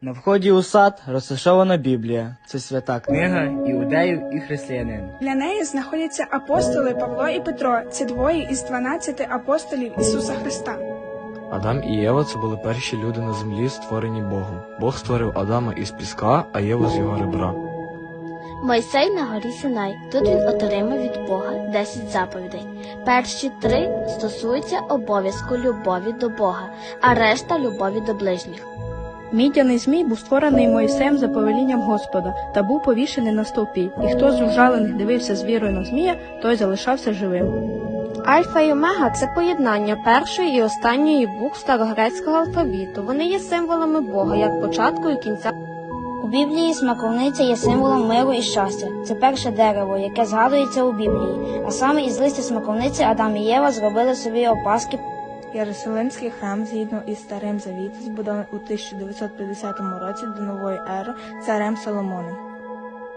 На вході у сад розташована Біблія. Це свята книга іудеїв і християнин. Для неї знаходяться апостоли Павло і Петро. Це двоє із 12 апостолів Ісуса Христа. Адам і Єва це були перші люди на землі, створені Богом. Бог створив Адама із піска, а Єву з його ребра. Мойсей на горі Синай. Тут він отримав від Бога 10 заповідей. Перші три стосуються обов'язку любові до Бога, а решта любові до ближніх. Мідяний змій був створений Моїсеєм за повелінням Господа та був повішений на стовпі, і хто з ужалених дивився з вірою на змія, той залишався живим. Альфа і омега це поєднання першої і останньої букв старогрецького алфавіту. Вони є символами Бога як початку і кінця. Біблії смаковниця є символом миру і щастя. Це перше дерево, яке згадується у Біблії. А саме із листя смаковниці Адам і Єва зробили собі опаски Єрусалимський храм, згідно із Старим Завітом, збудований у 1950 році до нової ери царем Соломоном.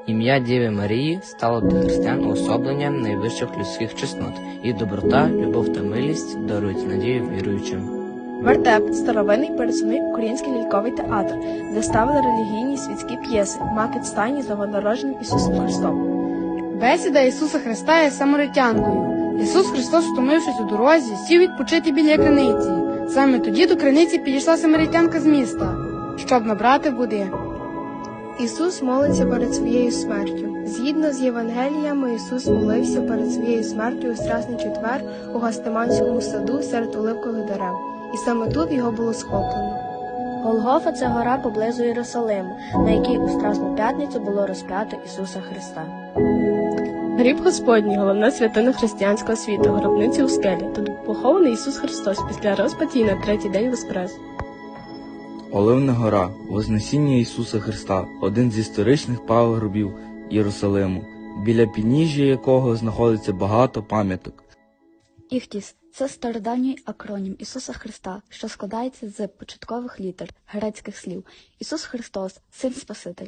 Ім'я Діви Марії стало для християн уособленням найвищих людських чеснот, і доброта, любов та милість дарують надію віруючим. Вертеп старовинний пересувний український ляльковий театр, де ставили релігійні світські п'єси, макет стайні за народженням Ісусом Христом. Бесіда Ісуса Христа є самаритянкою. Ісус Христос, втомившись у дорозі, сів відпочити біля криниці. Саме тоді до криниці підійшла самаритянка з міста, щоб набрати води. Ісус молиться перед своєю смертю. Згідно з Євангеліями, Ісус молився перед своєю смертю у Страсний четвер у Гастиманському саду серед оливкових дерев, і саме тут його було схоплено. Голгофа це гора поблизу Єрусалиму, на якій у Страсну п'ятницю було розп'ято Ісуса Христа. Гріб Господній, головна святина християнського світу, гробниці у скелі. Тут похований Ісус Христос після розпаті на третій день воскрес. Оливна гора, Вознесіння Ісуса Христа, один з історичних пагорбів Єрусалиму, біля підніжжя якого знаходиться багато пам'яток. Іхтіс це стародавній акронім Ісуса Христа, що складається з початкових літер грецьких слів Ісус Христос, Син Спаситель.